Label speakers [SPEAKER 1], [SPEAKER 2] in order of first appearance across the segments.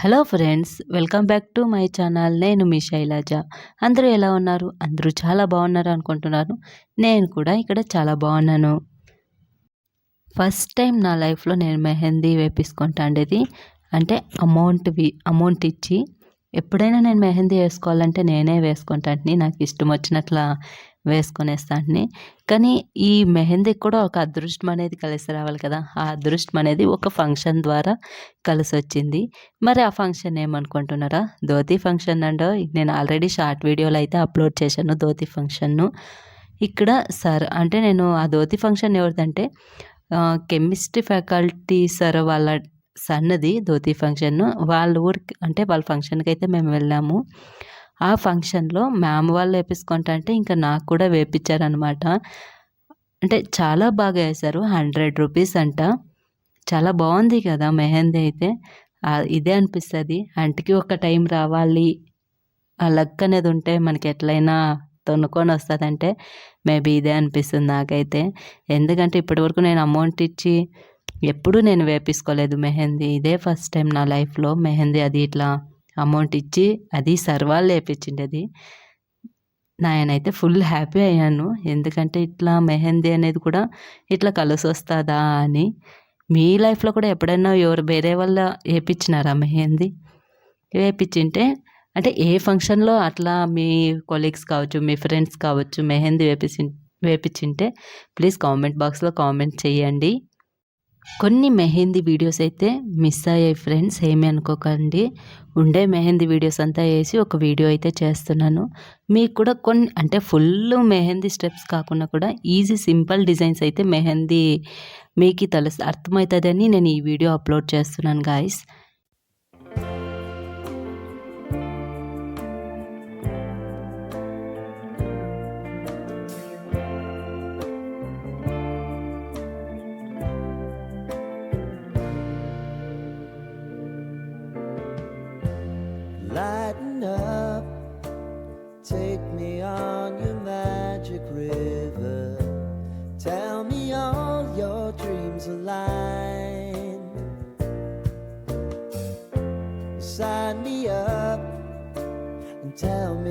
[SPEAKER 1] Hello friends welcome back to my channel. నేను మీ శైలజ. అందరూ ఎలా ఉన్నారు? అందరూ చాలా బాగున్నారు అనుకుంటున్నాను. నేను కూడా ఇక్కడ చాలా బాగున్నాను. ఫస్ట్ టైం నా లైఫ్లో నేను మెహందీ వేపించుకుంటా ఉండేది అంటే అమౌంట్వి అమౌంట్ ఇచ్చి ఎప్పుడైనా నేను మెహందీ వేసుకోవాలంటే నేనే వేసుకుంటాను నాకు ఇష్టం వచ్చినట్లా వేసుకునేస్తాను కానీ ఈ మెహందీకి కూడా ఒక అదృష్టం అనేది కలిసి రావాలి కదా. ఆ అదృష్టం అనేది ఒక ఫంక్షన్ ద్వారా కలిసి వచ్చింది. మరి ఆ ఫంక్షన్ ఏమనుకుంటున్నారా? ధోతి ఫంక్షన్ అండో నేను ఆల్రెడీ షార్ట్ వీడియోలో అయితే అప్లోడ్ చేశాను ధోతి ఫంక్షన్ను. ఇక్కడ సార్ అంటే నేను ఆ ధోతి ఫంక్షన్ ఎవరిదంటే కెమిస్ట్రీ ఫ్యాకల్టీ సార్ వాళ్ళ సన్నది ధోతి ఫంక్షన్ వాళ్ళ ఊరికి అంటే వాళ్ళ ఫంక్షన్కి అయితే మేము వెళ్ళాము. ఆ ఫంక్షన్లో మ్యామ్ వాళ్ళు వేపించుకుంటా అంటే ఇంకా నాకు కూడా వేపించారనమాట అంటే చాలా బాగా వేశారు. హండ్రెడ్ రూపీస్ అంట. చాలా బాగుంది కదా మెహందీ అయితే. ఇదే అనిపిస్తుంది. అంటికి ఒక టైం రావాలి. ఆ లక్ అనేది ఉంటే మనకి ఎట్లయినా తొనుకొని వస్తుందంటే మేబీ ఇదే అనిపిస్తుంది నాకైతే. ఎందుకంటే ఇప్పటివరకు నేను అమౌంట్ ఇచ్చి ఎప్పుడూ నేను వేపించుకోలేదు మెహందీ. ఇదే ఫస్ట్ టైం నా లైఫ్లో మెహందీ అది ఇట్లా అమౌంట్ ఇచ్చి అది సర్వాలు లేపించిండేది. నాయనైతే ఫుల్ హ్యాపీ అయ్యాను. ఎందుకంటే ఇట్లా మెహందీ అనేది కూడా ఇట్లా కలిసి వస్తుందా అని. మీ లైఫ్లో కూడా ఎప్పుడైనా ఎవరు వేరే వాళ్ళ వేయించినారా మెహందీ? వేపించింటే అంటే ఏ ఫంక్షన్లో అట్లా మీ కొలీగ్స్ కావచ్చు మీ ఫ్రెండ్స్ కావచ్చు మెహందీ వేపించి వేపించింటే ప్లీజ్ కామెంట్ బాక్స్లో కామెంట్ చేయండి. కొన్ని మెహందీ వీడియోస్ అయితే మిస్ అయ్యాయి ఫ్రెండ్స్ ఏమి అనుకోకండి. ఉండే మెహందీ వీడియోస్ అంతా వేసి ఒక వీడియో అయితే చేస్తున్నాను. మీకు కూడా కొన్ని అంటే ఫుల్ మెహందీ స్టెప్స్ కాకుండా కూడా ఈజీ సింపుల్ డిజైన్స్ అయితే మెహందీ మీకు తెలుసు అర్థమవుతుందని నేను ఈ వీడియో అప్లోడ్ చేస్తున్నాను guys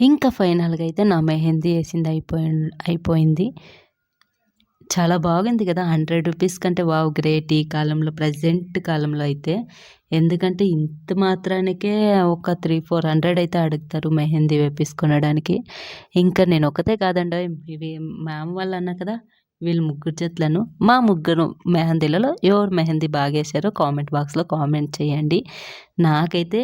[SPEAKER 1] ఇంకా ఫైనల్గా అయితే నా మెహందీ వేసింది అయిపోయి అయిపోయింది. చాలా బాగుంది కదా హండ్రెడ్ రూపీస్ కంటే వావ్ గ్రేట్ ఈ కాలంలో ప్రజెంట్ కాలంలో అయితే. ఎందుకంటే ఇంత మాత్రానికే ఒక త్రీ ఫోర్ హండ్రెడ్ అయితే అడుగుతారు మెహందీ వేపించుకొనడానికి ఇంకా నేను ఒకతే కాదండి ఇవి మ్యామ్ వాళ్ళు అన్నా కదా వీళ్ళు ముగ్గురు జట్లను మా ముగ్గురు మెహందీలలో ఎవరు మెహందీ బాగా వేశారో కామెంట్ బాక్స్లో కామెంట్ చేయండి. నాకైతే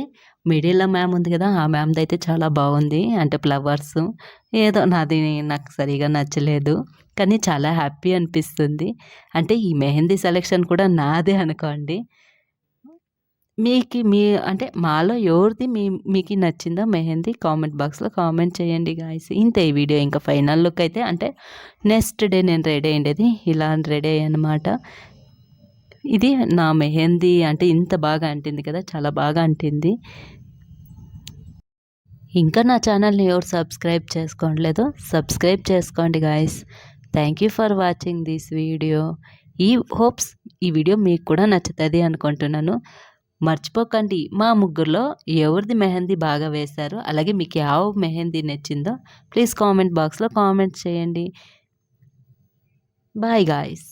[SPEAKER 1] మిడిల్లో మ్యామ్ ఉంది కదా ఆ మ్యామ్ది అయితే చాలా బాగుంది. అంటే ఫ్లవర్స్. ఏదో నాది నాకు సరిగా నచ్చలేదు. కానీ చాలా హ్యాపీ అనిపిస్తుంది. అంటే ఈ మెహందీ సెలెక్షన్ కూడా నాదే అనుకోండి. మీకు మీ అంటే మాలో ఎవరిది మీ మీకు నచ్చిందో మెహందీ కామెంట్ బాక్స్లో కామెంట్ చేయండి గాయస్. ఇంతే ఈ వీడియో. ఇంకా ఫైనల్ లుక్ అయితే అంటే నెక్స్ట్ డే నేను రెడీ అయ్యేది ఇలా రెడీ అయ్యానమాట. ఇది నా మెహందీ అంటే ఇంత బాగా అంటింది కదా చాలా బాగా అంటింది. ఇంకా నా ఛానల్ని ఎవరు సబ్స్క్రైబ్ చేసుకోవట్లేదో సబ్స్క్రైబ్ చేసుకోండి guys. Thank you for watching this video ఈ హోప్స్ ఈ వీడియో మీకు కూడా నచ్చుతుంది అనుకుంటున్నాను. మర్చిపోకండి మా ముగ్గురులో ఎవరిది మెహందీ బాగా వేశారు అలాగే మీకు ಯಾವ మెహందీ నచ్చిందో ప్లీజ్ కామెంట్ బాక్స్లో కామెంట్ చేయండి. Bye guys